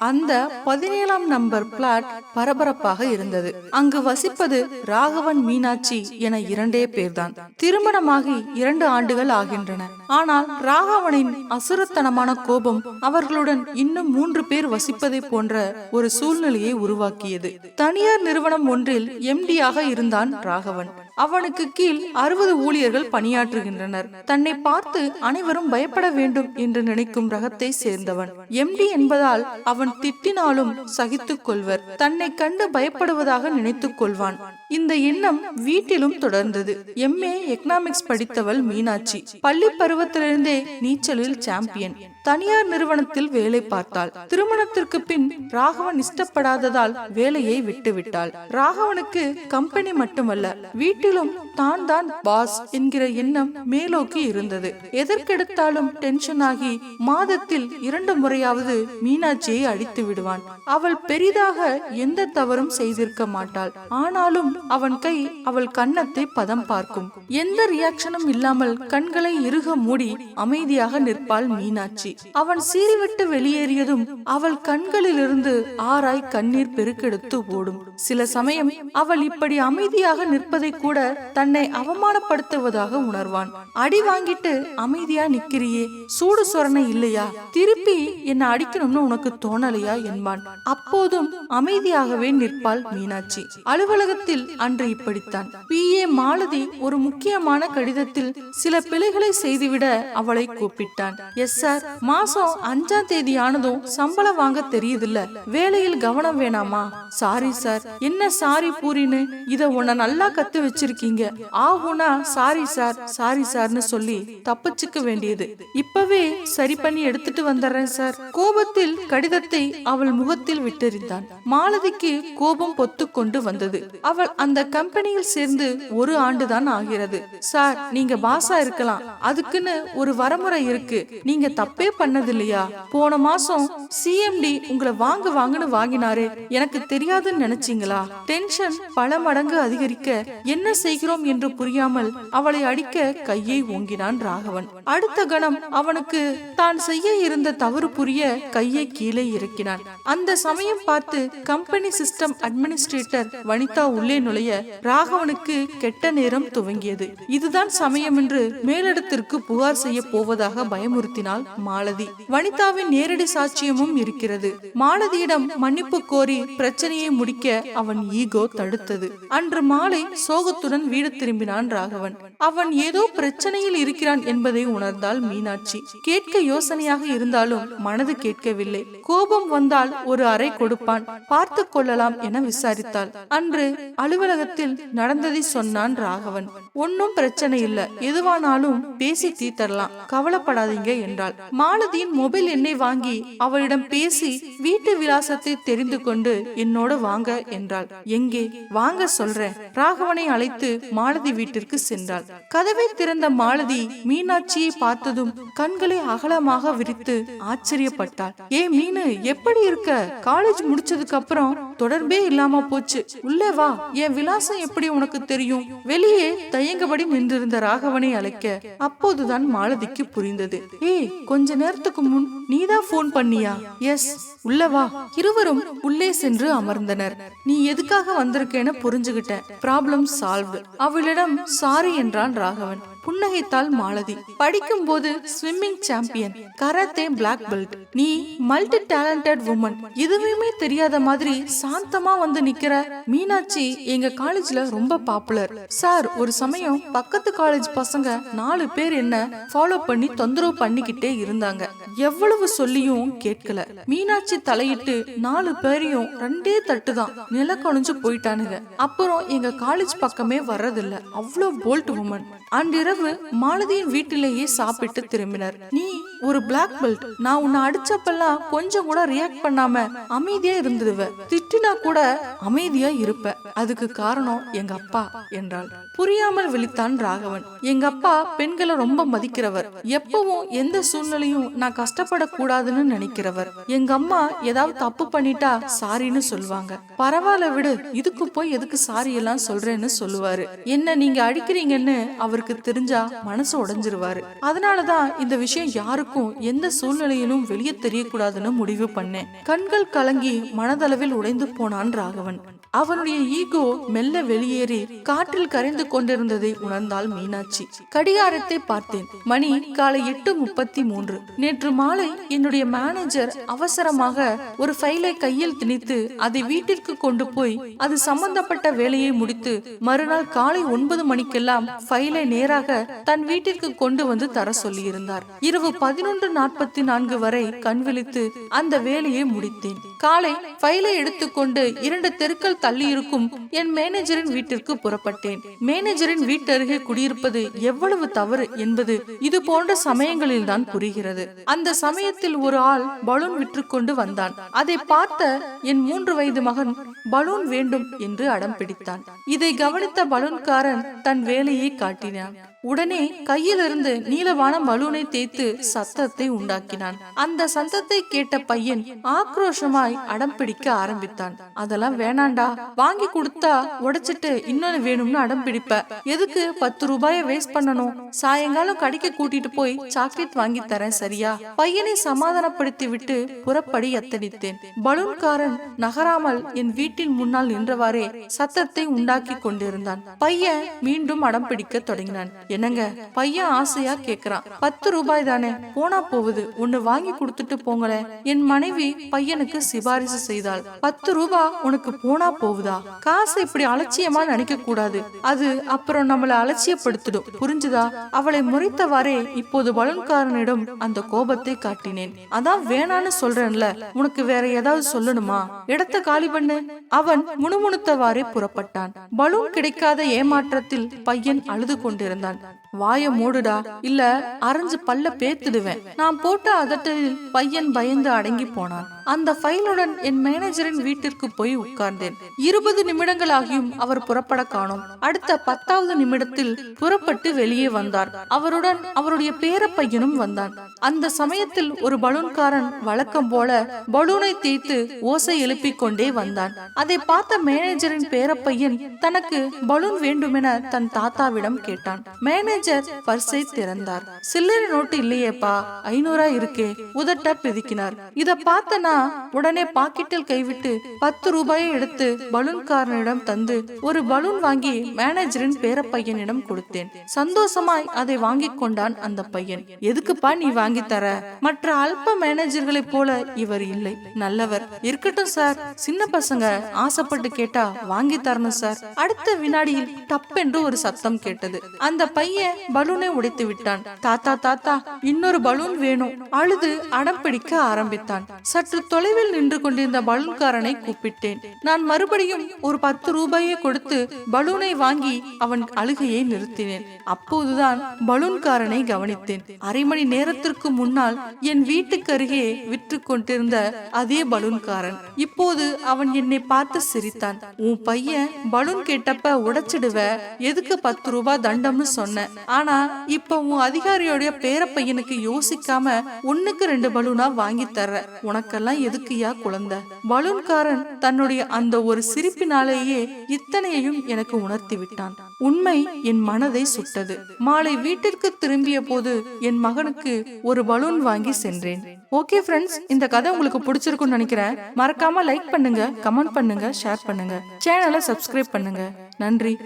அந்த பதினேழாம் number plot பரபரப்பாக இருந்தது. அங்கு வசிப்பது ராகவன் மீனாட்சி என இரண்டே பேர்தான். திருமணமாகி இரண்டு ஆண்டுகள் ஆகின்றன. ஆனால் ராகவனின் அசுரத்தனமான கோபம் அவர்களுடன் இன்னும் மூன்று பேர் வசிப்பதை போன்ற ஒரு சூழ்நிலையை உருவாக்கியது. தனியார் நிறுவனம் ஒன்றில் எம்டியாக இருந்தான் ராகவன். அவனுக்கு கீழ் அறுபது ஊழியர்கள் பணியாற்றுகின்றனர். தன்னை பார்த்து அனைவரும் பயப்பட வேண்டும் என்று நினைக்கும் ரகத்தை சேர்ந்தவன். எம்டி என்பதால் அவன் திட்டினாலும் சகித்துக் கொள்வர். தன்னை கண்டு பயப்படுவதாக நினைத்துக் கொள்வான். இந்த எண்ணம் வீட்டிலும் தொடர்ந்தது. எம்ஏ எக்கனாமிக்ஸ் படித்தவள் மீனாட்சி. பள்ளி பருவத்திலிருந்தே நீச்சலில் சாம்பியன் தனியார் நிறுவனத்தில் வேலை பார்த்தாள். திருமணத்திற்கு பின் ராகவன் இஷ்டப்படாததால் வேலையை விட்டுவிட்டாள். ராகவனுக்கு கம்பெனி மட்டுமல்ல வீட்டிலும் தான் தான் பாஸ் என்கிற எண்ணம் மேலோக்கி இருந்தது. எதற்கெடுத்தாலும் டென்ஷன் ஆகி மாதத்தில் இரண்டு முறையாவது மீனாட்சியை அடித்து விடுவான். அவள் பெரிதாக எந்த தவறும் செய்திருக்க மாட்டாள். ஆனாலும் அவன் கை அவள் கன்னத்தை பதம் பார்க்கும். எந்த ரியாக்ஷனும் இல்லாமல் கண்களை இறுக மூடி அமைதியாக நிற்பாள் மீனாட்சி. அவன் சீறிவிட்டு வெளியேறியதும் அவள் கண்களிலிருந்து ஆராய் கண்ணீர் பெருக்கெடுத்து ஓடும். சில சமயம் அவள் இப்படி அமைதியாக நிற்பதை கூட தன்னை அவமானப்படுத்துவதாக உணர்வான். அடி வாங்கிட்டு அமைதியா நிக்கிறியே சூடு சொரணை இல்லையா? திருப்பி என்ன அடிக்கணும்னு உனக்கு தோணலையா? என்பான். அப்போதும் அமைதியாகவே நிற்பாள் மீனாட்சி. அலுவலகத்தில் அன்று இப்படித்தான். பி. ஏ. மாலதி ஒரு முக்கியமான கடிதத்தில் சில பிழைகளை செய்துவிட அவளை கூப்பிட்டான். Yes sir. மாசம் அஞ்சாம் தேதி ஆனதும் சம்பளம் வாங்க தெரியுதுல்ல. வேலையில் கவனம் வேணாமா? சாரி சார் என்ன சாரி பூரின்னு? இத உன்னை நல்லா கத்து வச்சிருக்கீங்க. ஆகுனா சாரி சார் சாரி சார்னு சொல்லி தப்பிச்சுக்க வேண்டியது. இப்பவே சரி பண்ணி எடுத்துட்டு வந்துடுறேன் சார் கோபத்தில் கடிதத்தை அவள் முகத்தில் விட்டெறிந்தான். மாலதிக்கு கோபம் பொத்து கொண்டு வந்தது. அவள் அந்த கம்பெனியில் சேர்ந்து ஒரு ஆண்டுதான் ஆகிறது. சார் நீங்க பாசா இருக்கலாம். அதுக்குன்னு ஒரு வரமுறை இருக்கு. நீங்க தப்பே பண்ணது இல்லையா போன மாசம் சிஎம்டி உங்களை வாங்க வாங்கன்னு வாங்கினாரு. எனக்கு தெரியாதுன்னு நினைச்சீங்களா? டென்ஷன் பல மடங்கு அதிகரிக்க என்ன செய்கிறோம் என்று புரியாமல் அவளை அடிக்க கையை ஓங்கினான் ராகவன். அடுத்த கணம் அவனுக்கு தான் செய்ய இருந்த தவறு புரிய கையை கீழே இறக்கினான். அந்த சமயம் பார்த்து கம்பெனி சிஸ்டம் அட்மினிஸ்ட்ரேட்டர் வனிதா உள்ளே நுழைய ராகவனுக்கு கெட்ட நேரம் துவங்கியது. இதுதான் சமயம் என்று மேலிடத்திற்கு புகார் செய்ய போவதாக பயமுறுத்தினால் பயமுறுத்தினாள் மாலதி வனிதாவின் நேரடி சாட்சியமும் இருக்கிறது. மாலதியிடம் மன்னிப்பு கோரி பிரச்சனையை முடிக்க அவன் ஈகோ தடுத்தது. அன்று மாலை சோகத்துடன் வீடு திரும்பினான் ராகவன். அவன் ஏதோ பிரச்சனையில் இருக்கிறான் என்பதை உணர்ந்தாள் மீனாட்சி. கேட்க யோசனையாக இருந்தாலும் மனது கேட்கவில்லை. கோபம் வந்தால் ஒரு அறை கொடுப்பான். பார்த்து கொள்ளலாம் என விசாரித்தாள். அன்று அலுவலகத்தில் நடந்ததை சொன்னான் ராகவன். ஒன்னும் பிரச்சனை இல்ல. எதுவானாலும் பேசி தீத்தரலாம் கவலைப்படாதீங்க என்றாள். மாலதியின் மொபைல் எண்ணை வாங்கி அவளிடம் பேசி வீட்டு விலாசத்தை தெரிந்து கொண்டு என்னோட வாங்க என்றாள். எங்கே? வாங்க சொல்றேன். ராகவனை அழைத்து மாலதி வீட்டிற்கு சென்றாள். கதவை திறந்த மாலதி மீனாட்சியை பார்த்ததும் கண்களை அகலமாக விரித்து ஆச்சரியப்பட்டாள். ஏ மீனு எப்படி இருக்க? காலேஜ் முடிச்சதுக்கு அப்புறம் தொடர்பே இல்லாம போச்சு. உள்ளே வா. என் விலாசம் எப்படி உனக்கு தெரியும்? வெளியே தயங்கபடி நின்றிருந்த ராகவனை அழைக்க. அப்போதுதான் மாலதிக்கு புரிந்தது. ஏய் கொஞ்ச நேரத்துக்கு முன் நீதான் போன் பண்ணியா? எஸ் உள்ள வா. இருவரும் உள்ளே சென்று அமர்ந்தனர். நீ எதுக்காக வந்திருக்கேன்னு புரிஞ்சுகிட்ட. ப்ராப்ளம் சால்வ் அவளிடம் சாரி என்றான் ராகவன். புன்னகைத்தாள் மாலதி. படிக்கும் போது swimming champion karate black belt நீ மல்டி டேலண்டட் உமன் எதுவுமே தெரியாத மாதிரி சாந்தமா வந்து நிக்கிற மீனாட்சி எங்க காலேஜ்ல ரொம்ப பாப்புலர் சார் ஒரு சமயம் பக்கத்து காலேஜ் பசங்க நாலு பேர் என்ன ஃபாலோ பண்ணி தொந்தரவு பண்ணிக்கிட்டே இருந்தாங்க. எவ்வளவு சொல்லியும் கேட்கல. மீனாட்சி தலையிட்டு நாலு பேரையும் ரெண்டே தட்டு தான் நில குனிஞ்சு போயிட்டானுங்க. அப்புறம் எங்க காலேஜ் பக்கமே வர்றதில்ல. அவ்வளோ போல்ட் உமன் அன்றிரவு மாலதியின் வீட்டிலேயே சாப்பிட்டு திரும்பினர். நீ ஒரு பிளாக் பெல்ட் நான் உன்னை அடிச்சப்பெல்லாம் கொஞ்சம் கூட ரியாக்ட் பண்ணாம அமைதியா இருந்துடுவ. திட்டினா கூட அமைதியா இருப்ப. அதுக்கு காரணம் எங்க அப்பா என்றாள். புரியாமல் விழித்தான் ராகவன். எங்க அப்பா பெண்களை ரொம்ப மதிக்கிறவர். எப்பவும் எந்த சூழ்நிலையும் நான் கஷ்டப்படக்கூடாதுன்னு நினைக்கிறவர். எங்க அம்மா ஏதாவது தப்பு பண்ணிட்டா சாரின்னு சொல்லுவாங்க. பரவாயில்ல விடு இதுக்கு போய் எதுக்கு சாரி எல்லாம் சொல்றேன்னு சொல்லுவாரு. என்ன நீங்க அடிக்கிறீங்கன்னு அவருக்கு தெரிஞ்சா மனசு உடைஞ்சிருவாரு. அதனாலதான் இந்த விஷயம் யாருக்கும் எந்த சூழ்நிலையிலும் வெளியே தெரியக்கூடாதுன்னு முடிவு பண்ணேன். கண்கள் கலங்கி மனதளவில் உடைந்து போனான் ராகவன். அவனுடைய ஈகோ மெல்ல வெளியேறி காற்றில் கரைந்து கொண்டிருந்ததை உணர்ந்தாள் மீனாட்சி. கடிகாரத்தை பார்த்தேன். மணி காலை எட்டு முப்பத்தி மூன்று. நேற்று மாலை என்னுடைய மேனேஜர் அவசரமாக ஒரு ஃபைலை கையில் திணித்து அதை வீட்டிற்கு கொண்டு போய் அது சம்பந்தப்பட்ட வேலையை முடித்து மறுநாள் காலை ஒன்பது மணிக்கெல்லாம் ஃபைலை நேராக தன் வீட்டிற்கு கொண்டு வந்து தர சொல்லியிருந்தார். இரவு பதினொன்று நாற்பத்தி நான்கு வரை கண் விழித்து அந்த வேலையை முடித்தேன். காலை ஃபைலை எடுத்துக்கொண்டு இரண்டு தெருக்கள் தள்ளி இருக்கும் என் மேனேஜரின் வீட்டிற்கு புறப்பட்டேன். மேனேஜரின் வீட்டருகே குடியிருப்பது எவ்வளவு தவறு என்பது இது போன்ற சமயங்களில் தான் புரிகிறது. அந்த சமயத்தில் ஒரு ஆள் பலூன் விற்றுக்கொண்டு வந்தான். அதை பார்த்த என் மூன்று வயது மகன் பலூன் வேண்டும் என்று அடம் பிடித்தான். இதை கவனித்த பலூன்காரன் தன் வேலையை காட்டினான். உடனே கையிலிருந்து நீளமான பலூனை தேய்த்து சத்தத்தை உண்டாக்கினான். அந்த சத்தத்தை கேட்ட பையன் ஆக்ரோஷமாய் அடம் பிடிக்க ஆரம்பித்தான். அதெல்லாம் வேணாண்டா. வாங்கி கொடுத்தா உடைச்சிட்டு இன்னொன்னு வேணும்னு அடம் பிடிப்ப. எதுக்கு பத்து ரூபாய வேஸ்ட் பண்ணணும்? சாயங்காலம் கடைக்கு கூட்டிட்டு போய் சாக்லேட் வாங்கி தரேன் சரியா? பையனை சமாதானப்படுத்தி விட்டு புறப்படி எத்தனித்தேன். பலூன்காரன் நகராமல் என் வீட்டு வீட்டின் முன்னால் நின்றவாறே சத்தத்தை உண்டாக்கி கொண்டிருந்தான். பையன் மீண்டும் அடம் பிடிக்க தொடங்கினான். என்னங்க? பையன் ஆசையா? கேக்குறான். பத்து ரூபாய் தானே. போனா போகுது. ஒன்னு வாங்கி கொடுத்துட்டு போங்களேன் என் மனைவி பையனுக்கு சிபாரிசு செய்தாள். பத்து ரூபா உனக்கு போனா போகுதா? காசு இப்படி அலட்சியமா நினைக்க கூடாது. அது அப்புறம் நம்மள அலட்சியப்படுத்திடும். புரிஞ்சுதா? அவளை முறைத்தவாறே இப்போது பலன்காரனிடம் அந்த கோபத்தை காட்டினேன். அதான் வேணான்னு சொல்றேன்ல. உனக்கு வேற ஏதாவது சொல்லணுமா? இடத்த காலி பண்ணு. அவன் முணுமுணுத்தவாறே புறப்பட்டான். பலூன் கிடைக்காத ஏமாற்றத்தில் பையன் அழுது கொண்டிருந்தான். வாய மூடுடா. இல்ல அரைஞ்சு பல்ல பேத்துடுவேன். நான் போட்ட அதட்டலில் பையன் பயந்து அடங்கி போனான். அந்த ஃபைலுடன் என் மேனேஜரின் வீட்டிற்கு போய் உட்கார்ந்தேன். இருபது நிமிடங்கள் ஆகியும் அவர் புறப்பட காணோம். அடுத்த பத்தாவது நிமிடத்தில் புறப்பட்டு வெளியே வந்தார். அவருடன் அவருடைய பேர பையனும் வந்தான். அந்த சமயத்தில் ஒரு பலூன்காரன் வழக்கம் போல பலூனை தேய்த்து ஓசை எழுப்பிக் கொண்டே வந்தான். அதை பார்த்த மேனேஜரின் பேரப்பையன் தனக்கு பலூன் வேண்டுமென தன் தாத்தாவிடம் கேட்டான். மேனேஜர் மேனேஜர் பர்ஸை திறந்தார். சில்லறை நோட்டு இல்லையேப்பா ஐநூறா இருக்கே உதட்ட பிதுக்கினார். இத பார்த்தனா உடனே பாக்கெட்டில் கைவிட்டு பத்து ரூபாயை எடுத்து பலூன்காரனிடம் தந்து ஒரு பலூன் வாங்கி மேனேஜரின் பேரப்பையனிடம் கொடுத்தேன். சந்தோஷமாய் அதை வாங்கி கொண்டான் அந்த பையன். எதுக்குப்பா நீ வாங்கி தர? மற்ற அல்ப மேனேஜர்களைப் போல இவர் இல்லை. நல்லவர். இருக்கட்டும் சார். சின்ன பசங்க ஆசைப்பட்டு கேட்டா வாங்கி தரணும் சார். அடுத்த வினாடியில் டப்பென்று ஒரு சத்தம் கேட்டது. அந்த பையன் பலூனை உடைத்து விட்டான். தாத்தா தாத்தா இன்னொரு பலூன் வேணும். அழுது அடம் பிடிக்க ஆரம்பித்தான். சற்று தொலைவில் நின்று கொண்டிருந்த பலூன்காரனை கூப்பிட்டேன். நான் மறுபடியும் ஒரு பத்து ரூபாயை கொடுத்து பலூனை வாங்கி அவன் அழுகையை நிறுத்தினேன். அப்போதுதான் பலூன்காரனை கவனித்தேன். அரை மணி நேரத்திற்கு முன்னால் என் வீட்டுக்கு அருகே விற்று கொண்டிருந்த அதே பலூன்காரன். இப்போது அவன் என்னை பார்த்து சிரித்தான். உன் பையன் பலூன் கேட்டப்ப உடைச்சிடுவ. எதுக்கு பத்து ரூபாய் தண்டம்னு சொன்னேன் ஆனா இப்ப உன் அதிகாரியோடைய பேர பையனுக்கு யோசிக்காம ஒண்ணுக்கு ரெண்டு பலூனா வாங்கி தர்ற. உனக்கெல்லாம் எதுக்குயா குழந்தை? பலூன்காரன் தன்னுடைய அந்த ஒரு சிரிப்பினாலேயே இத்தனையையும் எனக்கு உணர்த்தி விட்டான். உண்மை என் மனதை சுட்டது. மாலை வீட்டிற்கு திரும்பிய போது என் மகனுக்கு ஒரு பலூன் வாங்கி சென்றேன். ஓகே ஃப்ரெண்ட்ஸ் இந்த கதை உங்களுக்கு பிடிச்சிருக்கும்னு நினைக்கிறேன். மறக்காம லைக் பண்ணுங்க கமெண்ட் பண்ணுங்க ஷேர் பண்ணுங்க. சேனலை சப்ஸ்கிரைப் பண்ணுங்க. நன்றி.